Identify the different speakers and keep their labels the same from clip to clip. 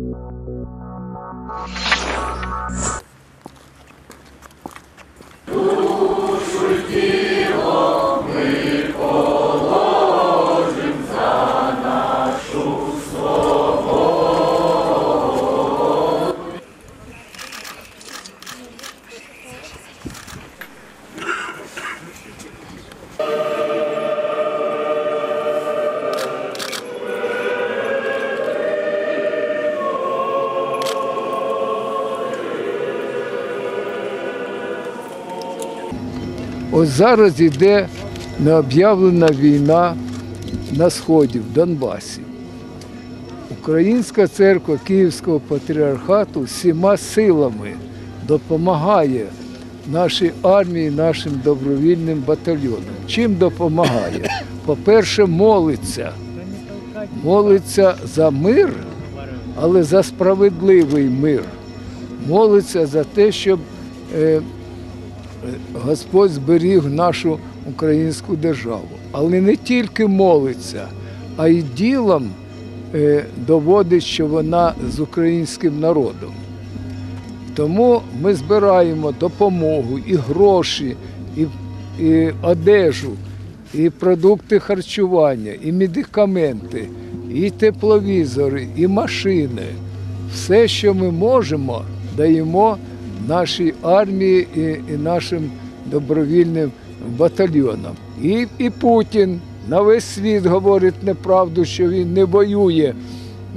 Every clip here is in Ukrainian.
Speaker 1: you Ось зараз йде необ'явлена війна на сході, в Донбасі. Українська церква Київського патріархату всіма силами допомагає нашій армії, нашим добровільним батальйонам. Чим допомагає? По-перше, молиться. Молиться за мир, але за справедливий мир. Молиться за те, щоб е, Господь зберіг нашу українську державу. Але не тільки молиться, а й ділом е, доводить, що вона з українським народом. Тому ми збираємо допомогу і гроші, і, і одежу, і продукти харчування, і медикаменти, і тепловізори, і машини. Все, що ми можемо, даємо нашій армії і, і нашим добровільним батальйонам. І, і Путін на весь світ говорить неправду, що він не воює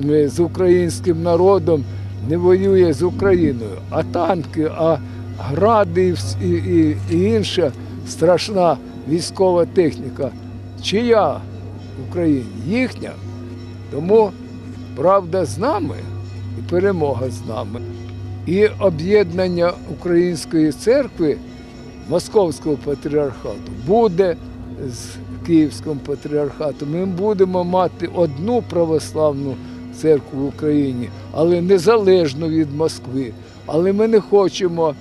Speaker 1: е, з українським народом, не воює з Україною. А танки, а гради і, і, і, інша страшна військова техніка. Чия в Україні? Їхня. Тому правда з нами і перемога з нами. І об'єднання Української церкви Московського патріархату буде з Київським патріархатом. Ми будемо мати одну православну церкву в Україні, але незалежно від Москви. Але ми не хочемо,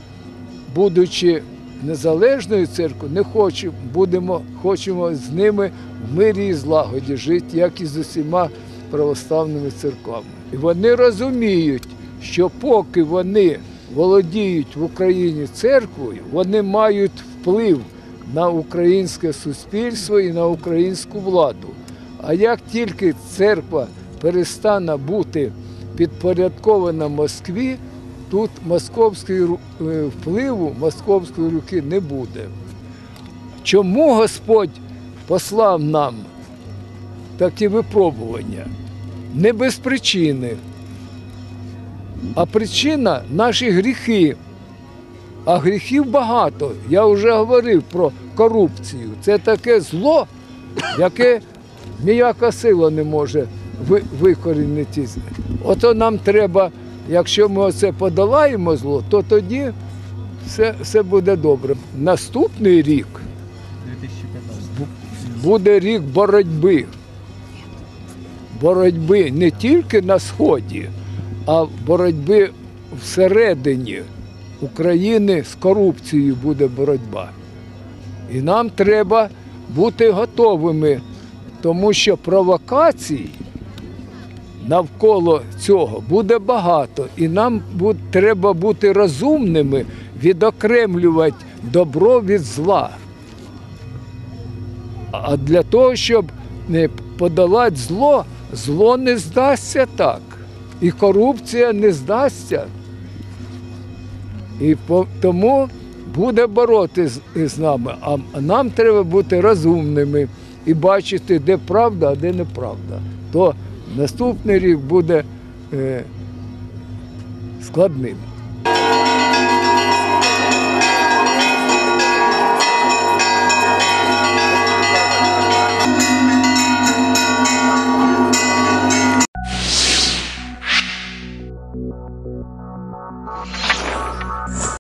Speaker 1: будучи незалежною церквою, не хочемо, будемо, хочемо з ними в мирі і злагоді жити, як і з усіма православними церквами. І вони розуміють, що поки вони володіють в Україні церквою, вони мають вплив на українське суспільство і на українську владу. А як тільки церква перестане бути підпорядкована Москві, тут московської ру- е, впливу, московської руки не буде. Чому Господь послав нам такі випробування? Не без причини. А причина наші гріхи. А гріхів багато. Я вже говорив про корупцію. Це таке зло, яке ніяка сила не може викорінити. Ото нам треба, якщо ми оце подолаємо зло, то тоді все, все буде добре. Наступний рік буде рік боротьби. Боротьби не тільки на Сході, а боротьби всередині України з корупцією буде боротьба. І нам треба бути готовими, тому що провокацій навколо цього буде багато. І нам треба бути розумними, відокремлювати добро від зла. А для того, щоб подолати зло, зло не здасться так. І корупція не здасться. І тому буде боротися з, нами. А, а нам треба бути розумними і бачити, де правда, а де неправда. То наступний рік буде е, складним.